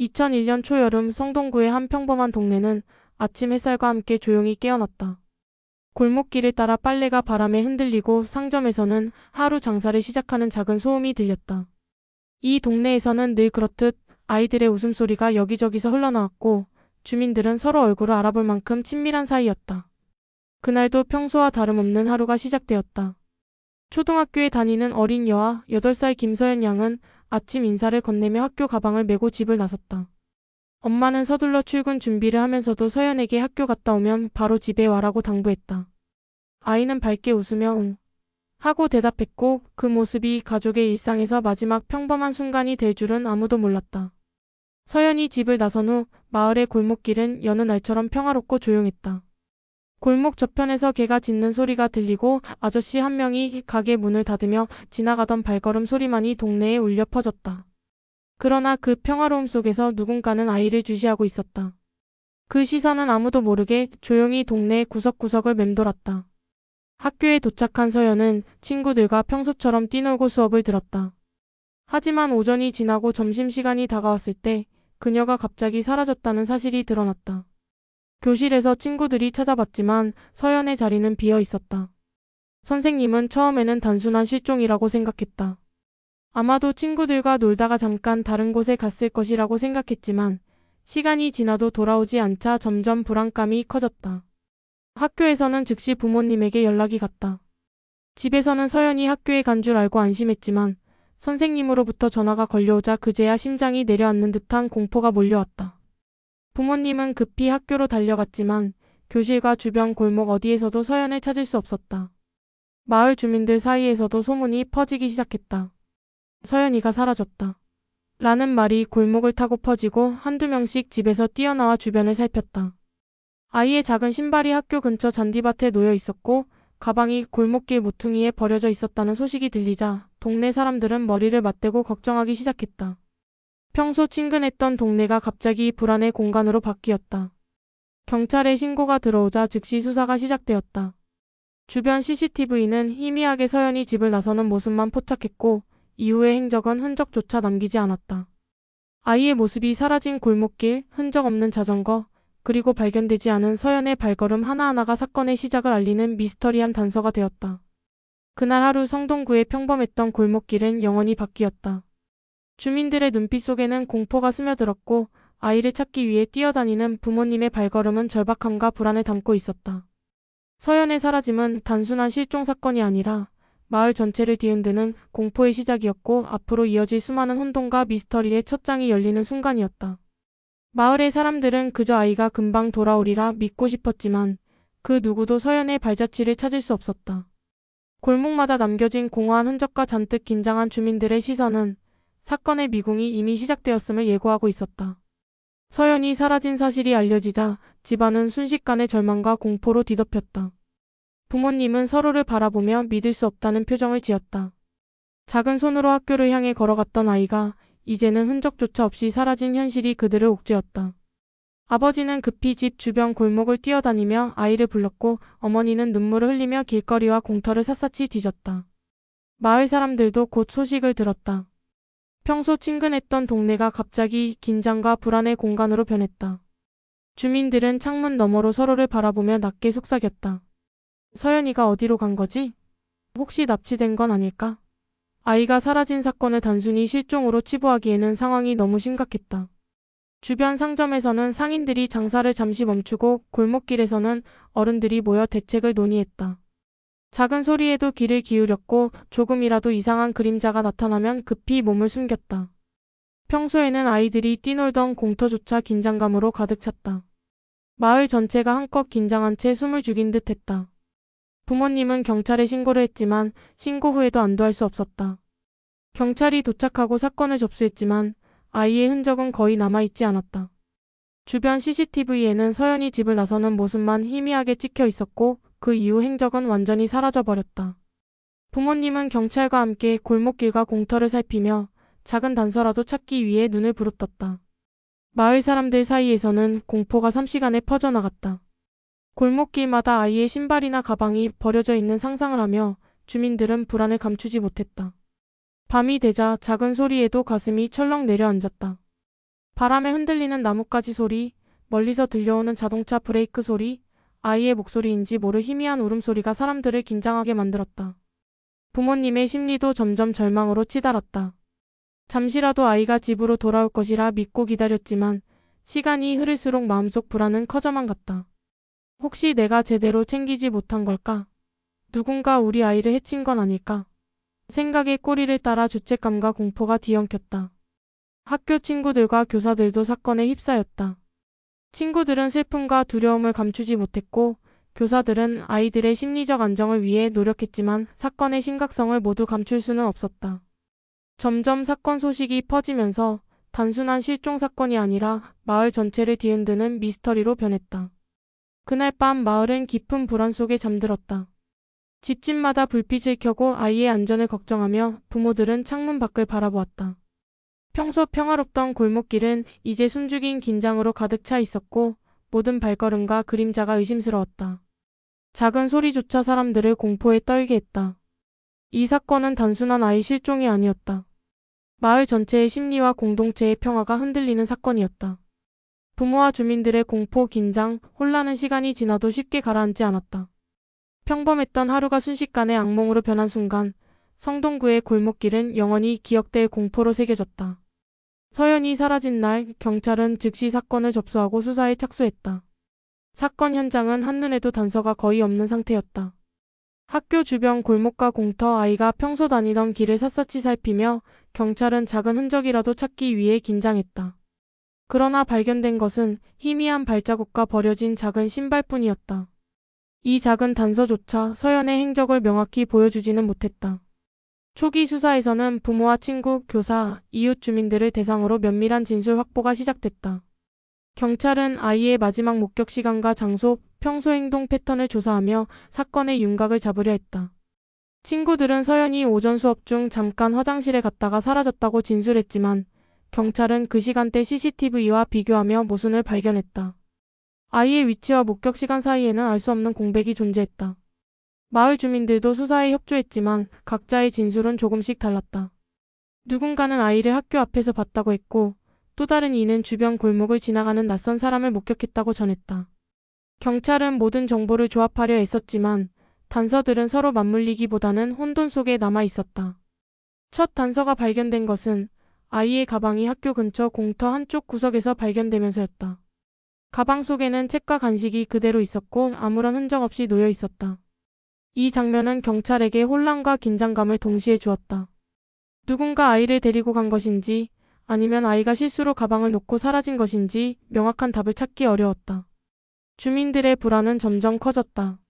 2001년 초여름 성동구의 한 평범한 동네는 아침 햇살과 함께 조용히 깨어났다. 골목길을 따라 빨래가 바람에 흔들리고 상점에서는 하루 장사를 시작하는 작은 소음이 들렸다. 이 동네에서는 늘 그렇듯 아이들의 웃음소리가 여기저기서 흘러나왔고 주민들은 서로 얼굴을 알아볼 만큼 친밀한 사이였다. 그날도 평소와 다름없는 하루가 시작되었다. 초등학교에 다니는 어린 여아 8살 김서연 양은 아침 인사를 건네며 학교 가방을 메고 집을 나섰다. 엄마는 서둘러 출근 준비를 하면서도 서연에게 학교 갔다 오면 바로 집에 와라고 당부했다. 아이는 밝게 웃으며 응. 하고 대답했고 그 모습이 가족의 일상에서 마지막 평범한 순간이 될 줄은 아무도 몰랐다. 서연이 집을 나선 후 마을의 골목길은 여느 날처럼 평화롭고 조용했다. 골목 저편에서 개가 짖는 소리가 들리고 아저씨 한 명이 가게 문을 닫으며 지나가던 발걸음 소리만이 동네에 울려 퍼졌다. 그러나 그 평화로움 속에서 누군가는 아이를 주시하고 있었다. 그 시선은 아무도 모르게 조용히 동네 구석구석을 맴돌았다. 학교에 도착한 서연은 친구들과 평소처럼 뛰놀고 수업을 들었다. 하지만 오전이 지나고 점심시간이 다가왔을 때 그녀가 갑자기 사라졌다는 사실이 드러났다. 교실에서 친구들이 찾아봤지만 서연의 자리는 비어 있었다. 선생님은 처음에는 단순한 실종이라고 생각했다. 아마도 친구들과 놀다가 잠깐 다른 곳에 갔을 것이라고 생각했지만 시간이 지나도 돌아오지 않자 점점 불안감이 커졌다. 학교에서는 즉시 부모님에게 연락이 갔다. 집에서는 서연이 학교에 간 줄 알고 안심했지만 선생님으로부터 전화가 걸려오자 그제야 심장이 내려앉는 듯한 공포가 몰려왔다. 부모님은 급히 학교로 달려갔지만 교실과 주변 골목 어디에서도 서연을 찾을 수 없었다. 마을 주민들 사이에서도 소문이 퍼지기 시작했다. 서연이가 사라졌다. 라는 말이 골목을 타고 퍼지고 한두 명씩 집에서 뛰어나와 주변을 살폈다. 아이의 작은 신발이 학교 근처 잔디밭에 놓여 있었고 가방이 골목길 모퉁이에 버려져 있었다는 소식이 들리자 동네 사람들은 머리를 맞대고 걱정하기 시작했다. 평소 친근했던 동네가 갑자기 불안의 공간으로 바뀌었다. 경찰에 신고가 들어오자 즉시 수사가 시작되었다. 주변 CCTV는 희미하게 서연이 집을 나서는 모습만 포착했고 이후의 행적은 흔적조차 남기지 않았다. 아이의 모습이 사라진 골목길, 흔적 없는 자전거, 그리고 발견되지 않은 서연의 발걸음 하나하나가 사건의 시작을 알리는 미스터리한 단서가 되었다. 그날 하루 성동구의 평범했던 골목길은 영원히 바뀌었다. 주민들의 눈빛 속에는 공포가 스며들었고 아이를 찾기 위해 뛰어다니는 부모님의 발걸음은 절박함과 불안을 담고 있었다. 서연의 사라짐은 단순한 실종 사건이 아니라 마을 전체를 뒤흔드는 공포의 시작이었고 앞으로 이어질 수많은 혼돈과 미스터리의 첫 장이 열리는 순간이었다. 마을의 사람들은 그저 아이가 금방 돌아오리라 믿고 싶었지만 그 누구도 서연의 발자취를 찾을 수 없었다. 골목마다 남겨진 공허한 흔적과 잔뜩 긴장한 주민들의 시선은 사건의 미궁이 이미 시작되었음을 예고하고 있었다. 서연이 사라진 사실이 알려지자 집안은 순식간에 절망과 공포로 뒤덮였다. 부모님은 서로를 바라보며 믿을 수 없다는 표정을 지었다. 작은 손으로 학교를 향해 걸어갔던 아이가 이제는 흔적조차 없이 사라진 현실이 그들을 옥죄었다. 아버지는 급히 집 주변 골목을 뛰어다니며 아이를 불렀고 어머니는 눈물을 흘리며 길거리와 공터를 샅샅이 뒤졌다. 마을 사람들도 곧 소식을 들었다. 평소 친근했던 동네가 갑자기 긴장과 불안의 공간으로 변했다. 주민들은 창문 너머로 서로를 바라보며 낮게 속삭였다. 서연이가 어디로 간 거지? 혹시 납치된 건 아닐까? 아이가 사라진 사건을 단순히 실종으로 치부하기에는 상황이 너무 심각했다. 주변 상점에서는 상인들이 장사를 잠시 멈추고 골목길에서는 어른들이 모여 대책을 논의했다. 작은 소리에도 귀를 기울였고 조금이라도 이상한 그림자가 나타나면 급히 몸을 숨겼다. 평소에는 아이들이 뛰놀던 공터조차 긴장감으로 가득 찼다. 마을 전체가 한껏 긴장한 채 숨을 죽인 듯 했다. 부모님은 경찰에 신고를 했지만 신고 후에도 안도할 수 없었다. 경찰이 도착하고 사건을 접수했지만 아이의 흔적은 거의 남아있지 않았다. 주변 CCTV에는 서연이 집을 나서는 모습만 희미하게 찍혀 있었고 그 이후 행적은 완전히 사라져버렸다. 부모님은 경찰과 함께 골목길과 공터를 살피며 작은 단서라도 찾기 위해 눈을 부릅떴다. 마을 사람들 사이에서는 공포가 삼시간에 퍼져나갔다. 골목길마다 아이의 신발이나 가방이 버려져 있는 상상을 하며 주민들은 불안을 감추지 못했다. 밤이 되자 작은 소리에도 가슴이 철렁 내려앉았다. 바람에 흔들리는 나뭇가지 소리, 멀리서 들려오는 자동차 브레이크 소리, 아이의 목소리인지 모를 희미한 울음소리가 사람들을 긴장하게 만들었다. 부모님의 심리도 점점 절망으로 치달았다. 잠시라도 아이가 집으로 돌아올 것이라 믿고 기다렸지만 시간이 흐를수록 마음속 불안은 커져만 갔다. 혹시 내가 제대로 챙기지 못한 걸까? 누군가 우리 아이를 해친 건 아닐까? 생각의 꼬리를 따라 죄책감과 공포가 뒤엉켰다. 학교 친구들과 교사들도 사건에 휩싸였다. 친구들은 슬픔과 두려움을 감추지 못했고 교사들은 아이들의 심리적 안정을 위해 노력했지만 사건의 심각성을 모두 감출 수는 없었다. 점점 사건 소식이 퍼지면서 단순한 실종 사건이 아니라 마을 전체를 뒤흔드는 미스터리로 변했다. 그날 밤 마을은 깊은 불안 속에 잠들었다. 집집마다 불빛을 켜고 아이의 안전을 걱정하며 부모들은 창문 밖을 바라보았다. 평소 평화롭던 골목길은 이제 숨죽인 긴장으로 가득 차 있었고 모든 발걸음과 그림자가 의심스러웠다. 작은 소리조차 사람들을 공포에 떨게 했다. 이 사건은 단순한 아이 실종이 아니었다. 마을 전체의 심리와 공동체의 평화가 흔들리는 사건이었다. 부모와 주민들의 공포, 긴장, 혼란은 시간이 지나도 쉽게 가라앉지 않았다. 평범했던 하루가 순식간에 악몽으로 변한 순간 성동구의 골목길은 영원히 기억될 공포로 새겨졌다. 서연이 사라진 날 경찰은 즉시 사건을 접수하고 수사에 착수했다. 사건 현장은 한눈에도 단서가 거의 없는 상태였다. 학교 주변 골목과 공터 아이가 평소 다니던 길을 샅샅이 살피며 경찰은 작은 흔적이라도 찾기 위해 긴장했다. 그러나 발견된 것은 희미한 발자국과 버려진 작은 신발뿐이었다. 이 작은 단서조차 서연의 행적을 명확히 보여주지는 못했다. 초기 수사에서는 부모와 친구, 교사, 이웃 주민들을 대상으로 면밀한 진술 확보가 시작됐다. 경찰은 아이의 마지막 목격 시간과 장소, 평소 행동 패턴을 조사하며 사건의 윤곽을 잡으려 했다. 친구들은 서연이 오전 수업 중 잠깐 화장실에 갔다가 사라졌다고 진술했지만 경찰은 그 시간대 CCTV와 비교하며 모순을 발견했다. 아이의 위치와 목격 시간 사이에는 알 수 없는 공백이 존재했다. 마을 주민들도 수사에 협조했지만 각자의 진술은 조금씩 달랐다. 누군가는 아이를 학교 앞에서 봤다고 했고 또 다른 이는 주변 골목을 지나가는 낯선 사람을 목격했다고 전했다. 경찰은 모든 정보를 조합하려 애썼지만 단서들은 서로 맞물리기보다는 혼돈 속에 남아 있었다. 첫 단서가 발견된 것은 아이의 가방이 학교 근처 공터 한쪽 구석에서 발견되면서였다. 가방 속에는 책과 간식이 그대로 있었고 아무런 흔적 없이 놓여 있었다. 이 장면은 경찰에게 혼란과 긴장감을 동시에 주었다. 누군가 아이를 데리고 간 것인지 아니면 아이가 실수로 가방을 놓고 사라진 것인지 명확한 답을 찾기 어려웠다. 주민들의 불안은 점점 커졌다.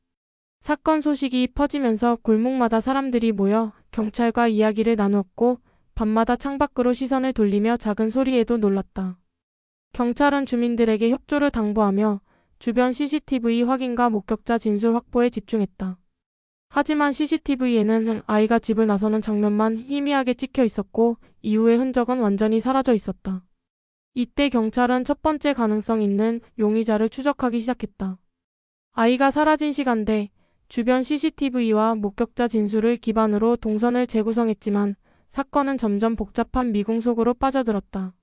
사건 소식이 퍼지면서 골목마다 사람들이 모여 경찰과 이야기를 나누었고 밤마다 창밖으로 시선을 돌리며 작은 소리에도 놀랐다. 경찰은 주민들에게 협조를 당부하며 주변 CCTV 확인과 목격자 진술 확보에 집중했다. 하지만 CCTV에는 아이가 집을 나서는 장면만 희미하게 찍혀 있었고 이후의 흔적은 완전히 사라져 있었다. 이때 경찰은 첫 번째 가능성 있는 용의자를 추적하기 시작했다. 아이가 사라진 시간대 주변 CCTV와 목격자 진술을 기반으로 동선을 재구성했지만 사건은 점점 복잡한 미궁 속으로 빠져들었다.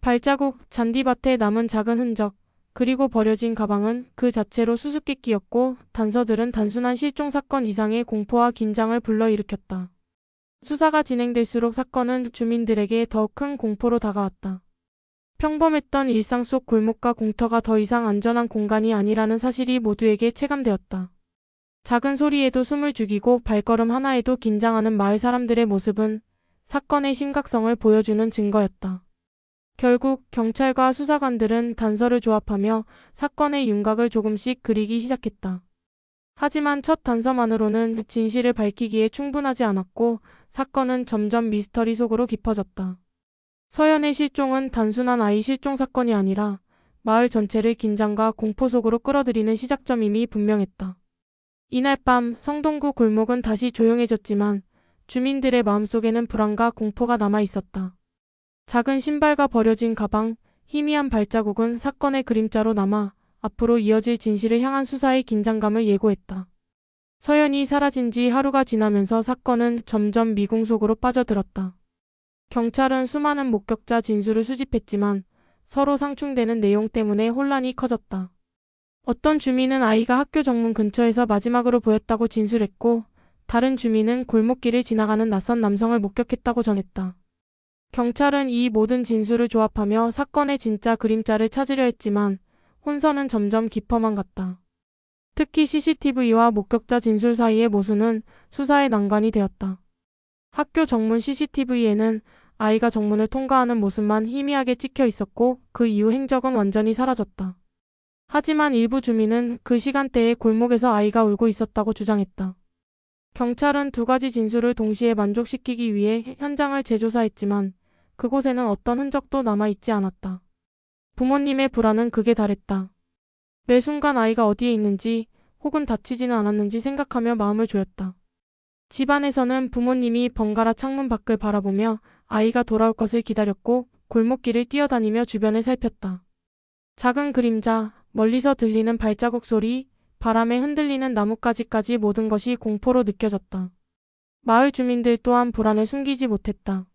발자국, 잔디밭에 남은 작은 흔적, 그리고 버려진 가방은 그 자체로 수수께끼였고 단서들은 단순한 실종 사건 이상의 공포와 긴장을 불러일으켰다. 수사가 진행될수록 사건은 주민들에게 더 큰 공포로 다가왔다. 평범했던 일상 속 골목과 공터가 더 이상 안전한 공간이 아니라는 사실이 모두에게 체감되었다. 작은 소리에도 숨을 죽이고 발걸음 하나에도 긴장하는 마을 사람들의 모습은 사건의 심각성을 보여주는 증거였다. 결국 경찰과 수사관들은 단서를 조합하며 사건의 윤곽을 조금씩 그리기 시작했다. 하지만 첫 단서만으로는 진실을 밝히기에 충분하지 않았고 사건은 점점 미스터리 속으로 깊어졌다. 서연의 실종은 단순한 아이 실종 사건이 아니라 마을 전체를 긴장과 공포 속으로 끌어들이는 시작점임이 분명했다. 이날 밤 성동구 골목은 다시 조용해졌지만 주민들의 마음속에는 불안과 공포가 남아 있었다. 작은 신발과 버려진 가방, 희미한 발자국은 사건의 그림자로 남아 앞으로 이어질 진실을 향한 수사의 긴장감을 예고했다. 서연이 사라진 지 하루가 지나면서 사건은 점점 미궁 속으로 빠져들었다. 경찰은 수많은 목격자 진술을 수집했지만 서로 상충되는 내용 때문에 혼란이 커졌다. 어떤 주민은 아이가 학교 정문 근처에서 마지막으로 보였다고 진술했고, 다른 주민은 골목길을 지나가는 낯선 남성을 목격했다고 전했다. 경찰은 이 모든 진술을 조합하며 사건의 진짜 그림자를 찾으려 했지만 혼선은 점점 깊어만 갔다. 특히 CCTV와 목격자 진술 사이의 모순은 수사의 난관이 되었다. 학교 정문 CCTV에는 아이가 정문을 통과하는 모습만 희미하게 찍혀 있었고 그 이후 행적은 완전히 사라졌다. 하지만 일부 주민은 그 시간대에 골목에서 아이가 울고 있었다고 주장했다. 경찰은 두 가지 진술을 동시에 만족시키기 위해 현장을 재조사했지만 그곳에는 어떤 흔적도 남아있지 않았다. 부모님의 불안은 극에 달했다. 매 순간 아이가 어디에 있는지 혹은 다치지는 않았는지 생각하며 마음을 조였다. 집안에서는 부모님이 번갈아 창문 밖을 바라보며 아이가 돌아올 것을 기다렸고 골목길을 뛰어다니며 주변을 살폈다. 작은 그림자, 멀리서 들리는 발자국 소리, 바람에 흔들리는 나뭇가지까지 모든 것이 공포로 느껴졌다. 마을 주민들 또한 불안을 숨기지 못했다.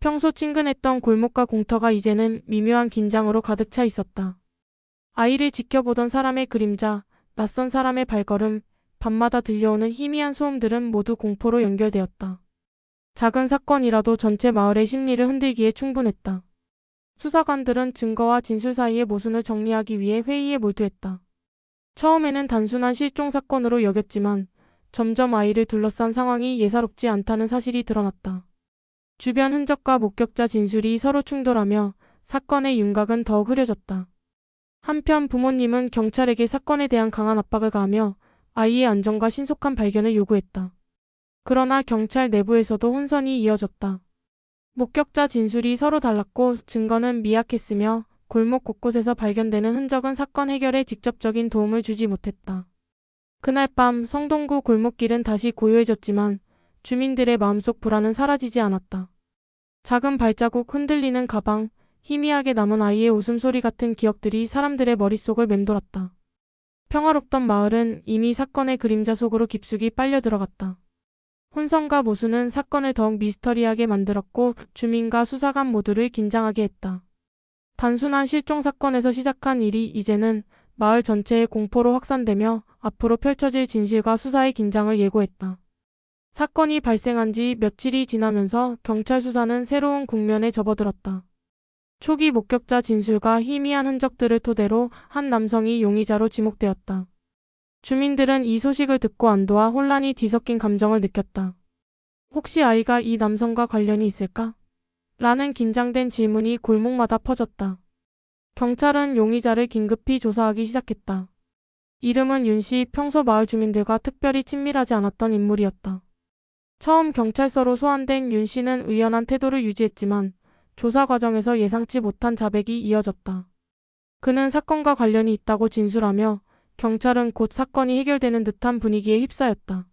평소 친근했던 골목과 공터가 이제는 미묘한 긴장으로 가득 차 있었다. 아이를 지켜보던 사람의 그림자, 낯선 사람의 발걸음, 밤마다 들려오는 희미한 소음들은 모두 공포로 연결되었다. 작은 사건이라도 전체 마을의 심리를 흔들기에 충분했다. 수사관들은 증거와 진술 사이의 모순을 정리하기 위해 회의에 몰두했다. 처음에는 단순한 실종 사건으로 여겼지만 점점 아이를 둘러싼 상황이 예사롭지 않다는 사실이 드러났다. 주변 흔적과 목격자 진술이 서로 충돌하며 사건의 윤곽은 더욱 흐려졌다. 한편 부모님은 경찰에게 사건에 대한 강한 압박을 가하며 아이의 안전과 신속한 발견을 요구했다. 그러나 경찰 내부에서도 혼선이 이어졌다. 목격자 진술이 서로 달랐고 증거는 미약했으며 골목 곳곳에서 발견되는 흔적은 사건 해결에 직접적인 도움을 주지 못했다. 그날 밤 성동구 골목길은 다시 고요해졌지만 주민들의 마음속 불안은 사라지지 않았다. 작은 발자국 흔들리는 가방, 희미하게 남은 아이의 웃음소리 같은 기억들이 사람들의 머릿속을 맴돌았다. 평화롭던 마을은 이미 사건의 그림자 속으로 깊숙이 빨려 들어갔다. 혼선과 모순은 사건을 더욱 미스터리하게 만들었고 주민과 수사관 모두를 긴장하게 했다. 단순한 실종 사건에서 시작한 일이 이제는 마을 전체의 공포로 확산되며 앞으로 펼쳐질 진실과 수사의 긴장을 예고했다. 사건이 발생한 지 며칠이 지나면서 경찰 수사는 새로운 국면에 접어들었다. 초기 목격자 진술과 희미한 흔적들을 토대로 한 남성이 용의자로 지목되었다. 주민들은 이 소식을 듣고 안도와 혼란이 뒤섞인 감정을 느꼈다. 혹시 아이가 이 남성과 관련이 있을까? 라는 긴장된 질문이 골목마다 퍼졌다. 경찰은 용의자를 긴급히 조사하기 시작했다. 이름은 윤 씨 평소 마을 주민들과 특별히 친밀하지 않았던 인물이었다. 처음 경찰서로 소환된 윤 씨는 의연한 태도를 유지했지만 조사 과정에서 예상치 못한 자백이 이어졌다. 그는 사건과 관련이 있다고 진술하며 경찰은 곧 사건이 해결되는 듯한 분위기에 휩싸였다.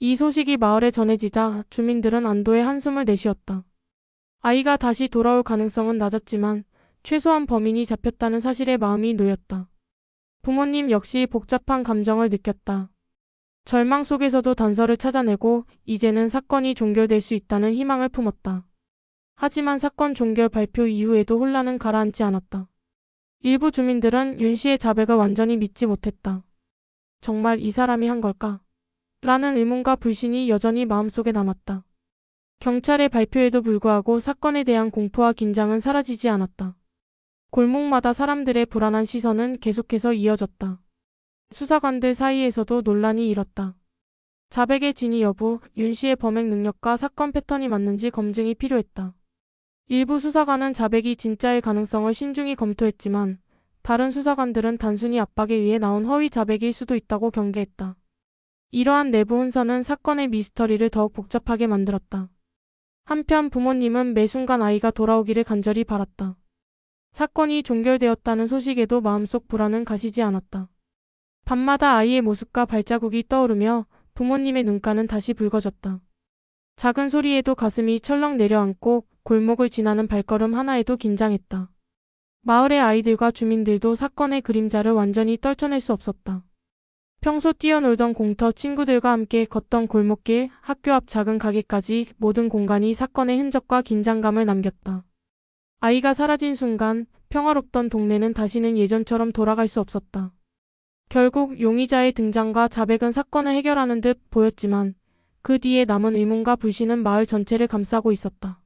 이 소식이 마을에 전해지자 주민들은 안도의 한숨을 내쉬었다. 아이가 다시 돌아올 가능성은 낮았지만 최소한 범인이 잡혔다는 사실에 마음이 놓였다. 부모님 역시 복잡한 감정을 느꼈다. 절망 속에서도 단서를 찾아내고 이제는 사건이 종결될 수 있다는 희망을 품었다. 하지만 사건 종결 발표 이후에도 혼란은 가라앉지 않았다. 일부 주민들은 윤 씨의 자백을 완전히 믿지 못했다. 정말 이 사람이 한 걸까? 라는 의문과 불신이 여전히 마음속에 남았다. 경찰의 발표에도 불구하고 사건에 대한 공포와 긴장은 사라지지 않았다. 골목마다 사람들의 불안한 시선은 계속해서 이어졌다. 수사관들 사이에서도 논란이 일었다. 자백의 진위 여부, 윤 씨의 범행 능력과 사건 패턴이 맞는지 검증이 필요했다. 일부 수사관은 자백이 진짜일 가능성을 신중히 검토했지만 다른 수사관들은 단순히 압박에 의해 나온 허위 자백일 수도 있다고 경계했다. 이러한 내부 혼선은 사건의 미스터리를 더욱 복잡하게 만들었다. 한편 부모님은 매 순간 아이가 돌아오기를 간절히 바랐다. 사건이 종결되었다는 소식에도 마음속 불안은 가시지 않았다. 밤마다 아이의 모습과 발자국이 떠오르며 부모님의 눈가는 다시 붉어졌다. 작은 소리에도 가슴이 철렁 내려앉고 골목을 지나는 발걸음 하나에도 긴장했다. 마을의 아이들과 주민들도 사건의 그림자를 완전히 떨쳐낼 수 없었다. 평소 뛰어놀던 공터 친구들과 함께 걷던 골목길, 학교 앞 작은 가게까지 모든 공간이 사건의 흔적과 긴장감을 남겼다. 아이가 사라진 순간 평화롭던 동네는 다시는 예전처럼 돌아갈 수 없었다. 결국 용의자의 등장과 자백은 사건을 해결하는 듯 보였지만 그 뒤에 남은 의문과 불신은 마을 전체를 감싸고 있었다.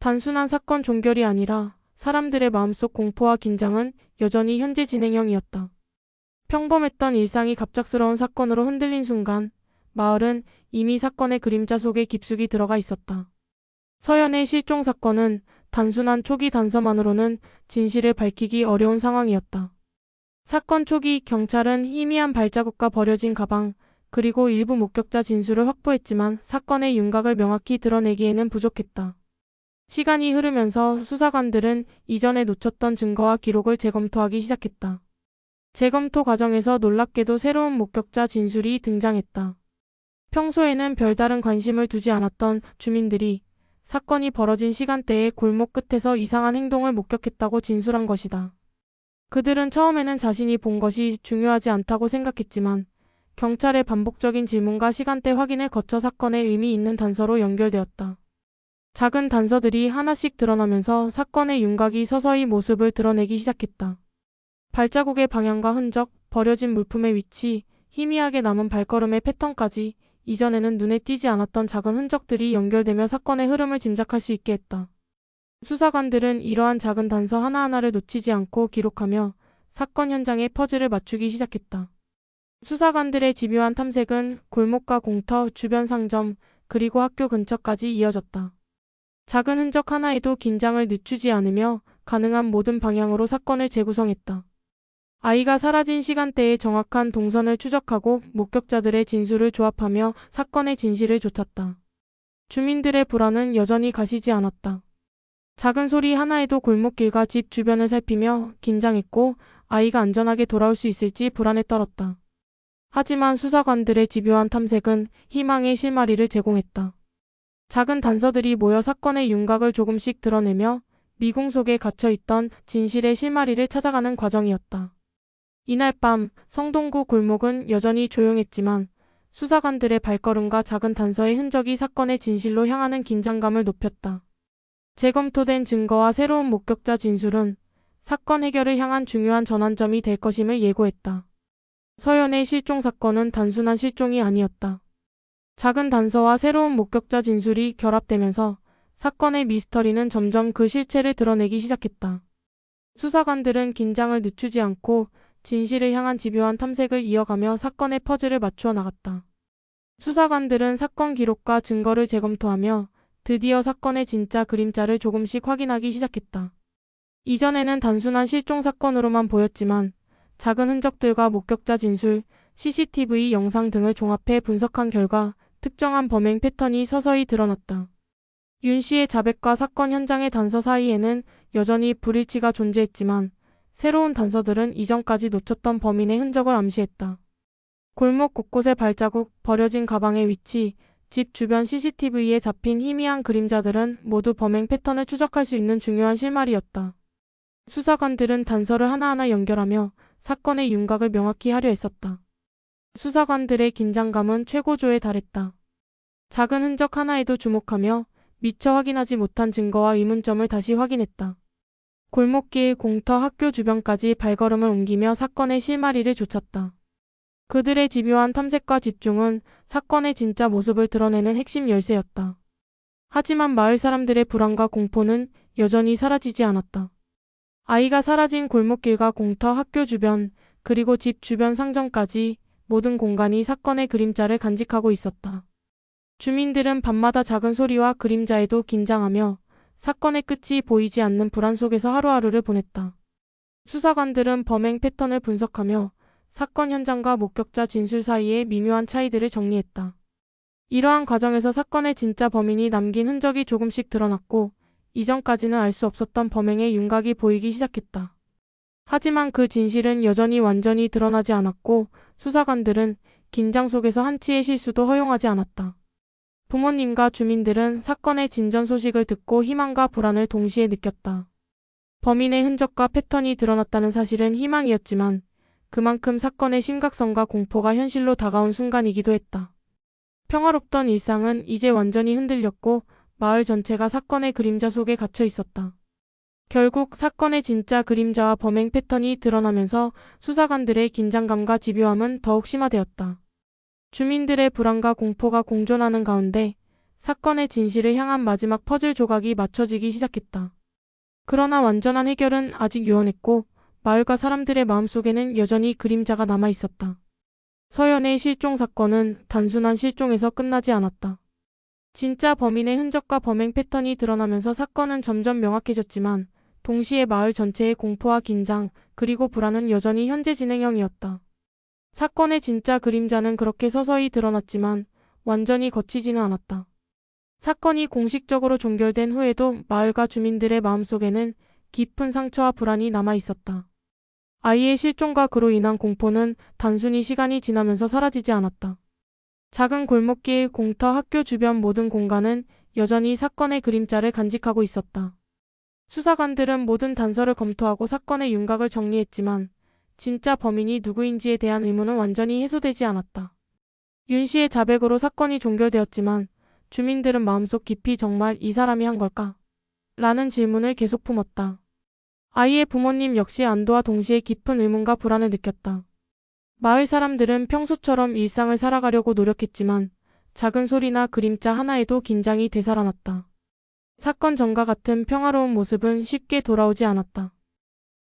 단순한 사건 종결이 아니라 사람들의 마음속 공포와 긴장은 여전히 현재 진행형이었다. 평범했던 일상이 갑작스러운 사건으로 흔들린 순간 마을은 이미 사건의 그림자 속에 깊숙이 들어가 있었다. 서연의 실종 사건은 단순한 초기 단서만으로는 진실을 밝히기 어려운 상황이었다. 사건 초기 경찰은 희미한 발자국과 버려진 가방, 그리고 일부 목격자 진술을 확보했지만 사건의 윤곽을 명확히 드러내기에는 부족했다. 시간이 흐르면서 수사관들은 이전에 놓쳤던 증거와 기록을 재검토하기 시작했다. 재검토 과정에서 놀랍게도 새로운 목격자 진술이 등장했다. 평소에는 별다른 관심을 두지 않았던 주민들이 사건이 벌어진 시간대에 골목 끝에서 이상한 행동을 목격했다고 진술한 것이다. 그들은 처음에는 자신이 본 것이 중요하지 않다고 생각했지만 경찰의 반복적인 질문과 시간대 확인을 거쳐 사건의 의미 있는 단서로 연결되었다. 작은 단서들이 하나씩 드러나면서 사건의 윤곽이 서서히 모습을 드러내기 시작했다. 발자국의 방향과 흔적, 버려진 물품의 위치, 희미하게 남은 발걸음의 패턴까지 이전에는 눈에 띄지 않았던 작은 흔적들이 연결되며 사건의 흐름을 짐작할 수 있게 했다. 수사관들은 이러한 작은 단서 하나하나를 놓치지 않고 기록하며 사건 현장의 퍼즐을 맞추기 시작했다. 수사관들의 집요한 탐색은 골목과 공터, 주변 상점, 그리고 학교 근처까지 이어졌다. 작은 흔적 하나에도 긴장을 늦추지 않으며 가능한 모든 방향으로 사건을 재구성했다. 아이가 사라진 시간대의 정확한 동선을 추적하고 목격자들의 진술을 조합하며 사건의 진실을 좇았다. 주민들의 불안은 여전히 가시지 않았다. 작은 소리 하나에도 골목길과 집 주변을 살피며 긴장했고 아이가 안전하게 돌아올 수 있을지 불안에 떨었다. 하지만 수사관들의 집요한 탐색은 희망의 실마리를 제공했다. 작은 단서들이 모여 사건의 윤곽을 조금씩 드러내며 미궁 속에 갇혀있던 진실의 실마리를 찾아가는 과정이었다. 이날 밤 성동구 골목은 여전히 조용했지만 수사관들의 발걸음과 작은 단서의 흔적이 사건의 진실로 향하는 긴장감을 높였다. 재검토된 증거와 새로운 목격자 진술은 사건 해결을 향한 중요한 전환점이 될 것임을 예고했다. 서연의 실종 사건은 단순한 실종이 아니었다. 작은 단서와 새로운 목격자 진술이 결합되면서 사건의 미스터리는 점점 그 실체를 드러내기 시작했다. 수사관들은 긴장을 늦추지 않고 진실을 향한 집요한 탐색을 이어가며 사건의 퍼즐을 맞추어 나갔다. 수사관들은 사건 기록과 증거를 재검토하며 드디어 사건의 진짜 그림자를 조금씩 확인하기 시작했다. 이전에는 단순한 실종 사건으로만 보였지만 작은 흔적들과 목격자 진술, CCTV 영상 등을 종합해 분석한 결과 특정한 범행 패턴이 서서히 드러났다. 윤 씨의 자백과 사건 현장의 단서 사이에는 여전히 불일치가 존재했지만 새로운 단서들은 이전까지 놓쳤던 범인의 흔적을 암시했다. 골목 곳곳의 발자국, 버려진 가방의 위치, 집 주변 CCTV에 잡힌 희미한 그림자들은 모두 범행 패턴을 추적할 수 있는 중요한 실마리였다. 수사관들은 단서를 하나하나 연결하며 사건의 윤곽을 명확히 하려 했었다. 수사관들의 긴장감은 최고조에 달했다. 작은 흔적 하나에도 주목하며 미처 확인하지 못한 증거와 의문점을 다시 확인했다. 골목길, 공터, 학교 주변까지 발걸음을 옮기며 사건의 실마리를 좇았다. 그들의 집요한 탐색과 집중은 사건의 진짜 모습을 드러내는 핵심 열쇠였다. 하지만 마을 사람들의 불안과 공포는 여전히 사라지지 않았다. 아이가 사라진 골목길과 공터, 학교 주변, 그리고 집 주변 상점까지 모든 공간이 사건의 그림자를 간직하고 있었다. 주민들은 밤마다 작은 소리와 그림자에도 긴장하며 사건의 끝이 보이지 않는 불안 속에서 하루하루를 보냈다. 수사관들은 범행 패턴을 분석하며 사건 현장과 목격자 진술 사이의 미묘한 차이들을 정리했다. 이러한 과정에서 사건의 진짜 범인이 남긴 흔적이 조금씩 드러났고 이전까지는 알 수 없었던 범행의 윤곽이 보이기 시작했다. 하지만 그 진실은 여전히 완전히 드러나지 않았고 수사관들은 긴장 속에서 한치의 실수도 허용하지 않았다. 부모님과 주민들은 사건의 진전 소식을 듣고 희망과 불안을 동시에 느꼈다. 범인의 흔적과 패턴이 드러났다는 사실은 희망이었지만 그만큼 사건의 심각성과 공포가 현실로 다가온 순간이기도 했다. 평화롭던 일상은 이제 완전히 흔들렸고 마을 전체가 사건의 그림자 속에 갇혀 있었다. 결국 사건의 진짜 그림자와 범행 패턴이 드러나면서 수사관들의 긴장감과 집요함은 더욱 심화되었다. 주민들의 불안과 공포가 공존하는 가운데 사건의 진실을 향한 마지막 퍼즐 조각이 맞춰지기 시작했다. 그러나 완전한 해결은 아직 유언했고 마을과 사람들의 마음속에는 여전히 그림자가 남아 있었다. 서연의 실종 사건은 단순한 실종에서 끝나지 않았다. 진짜 범인의 흔적과 범행 패턴이 드러나면서 사건은 점점 명확해졌지만 동시에 마을 전체의 공포와 긴장 그리고 불안은 여전히 현재 진행형이었다. 사건의 진짜 그림자는 그렇게 서서히 드러났지만 완전히 거치지는 않았다. 사건이 공식적으로 종결된 후에도 마을과 주민들의 마음속에는 깊은 상처와 불안이 남아 있었다. 아이의 실종과 그로 인한 공포는 단순히 시간이 지나면서 사라지지 않았다. 작은 골목길, 공터, 학교 주변 모든 공간은 여전히 사건의 그림자를 간직하고 있었다. 수사관들은 모든 단서를 검토하고 사건의 윤곽을 정리했지만 진짜 범인이 누구인지에 대한 의문은 완전히 해소되지 않았다. 윤 씨의 자백으로 사건이 종결되었지만 주민들은 마음속 깊이 정말 이 사람이 한 걸까? 라는 질문을 계속 품었다. 아이의 부모님 역시 안도와 동시에 깊은 의문과 불안을 느꼈다. 마을 사람들은 평소처럼 일상을 살아가려고 노력했지만 작은 소리나 그림자 하나에도 긴장이 되살아났다. 사건 전과 같은 평화로운 모습은 쉽게 돌아오지 않았다.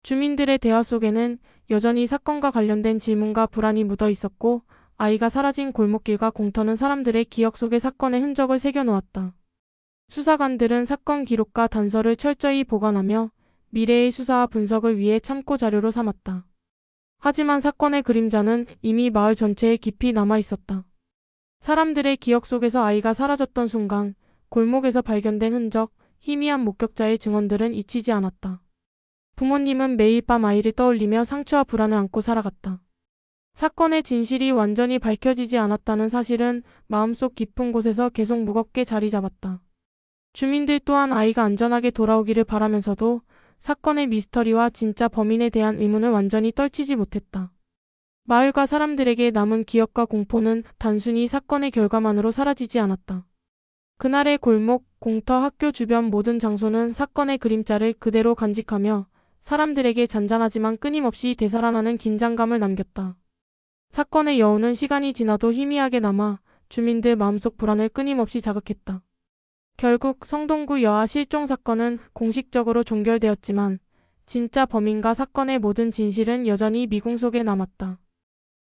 주민들의 대화 속에는 여전히 사건과 관련된 질문과 불안이 묻어 있었고 아이가 사라진 골목길과 공터는 사람들의 기억 속에 사건의 흔적을 새겨놓았다. 수사관들은 사건 기록과 단서를 철저히 보관하며 미래의 수사와 분석을 위해 참고 자료로 삼았다. 하지만 사건의 그림자는 이미 마을 전체에 깊이 남아 있었다. 사람들의 기억 속에서 아이가 사라졌던 순간 골목에서 발견된 흔적, 희미한 목격자의 증언들은 잊히지 않았다. 부모님은 매일 밤 아이를 떠올리며 상처와 불안을 안고 살아갔다. 사건의 진실이 완전히 밝혀지지 않았다는 사실은 마음속 깊은 곳에서 계속 무겁게 자리 잡았다. 주민들 또한 아이가 안전하게 돌아오기를 바라면서도 사건의 미스터리와 진짜 범인에 대한 의문을 완전히 떨치지 못했다. 마을과 사람들에게 남은 기억과 공포는 단순히 사건의 결과만으로 사라지지 않았다. 그날의 골목, 공터, 학교 주변 모든 장소는 사건의 그림자를 그대로 간직하며 사람들에게 잔잔하지만 끊임없이 되살아나는 긴장감을 남겼다. 사건의 여운은 시간이 지나도 희미하게 남아 주민들 마음속 불안을 끊임없이 자극했다. 결국 성동구 여아 실종 사건은 공식적으로 종결되었지만 진짜 범인과 사건의 모든 진실은 여전히 미궁 속에 남았다.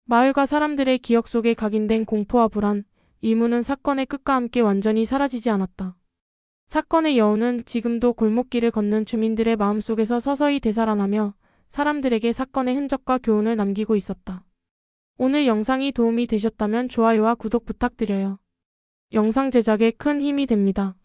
마을과 사람들의 기억 속에 각인된 공포와 불안, 의문은 사건의 끝과 함께 완전히 사라지지 않았다. 사건의 여운은 지금도 골목길을 걷는 주민들의 마음속에서 서서히 되살아나며 사람들에게 사건의 흔적과 교훈을 남기고 있었다. 오늘 영상이 도움이 되셨다면 좋아요와 구독 부탁드려요. 영상 제작에 큰 힘이 됩니다.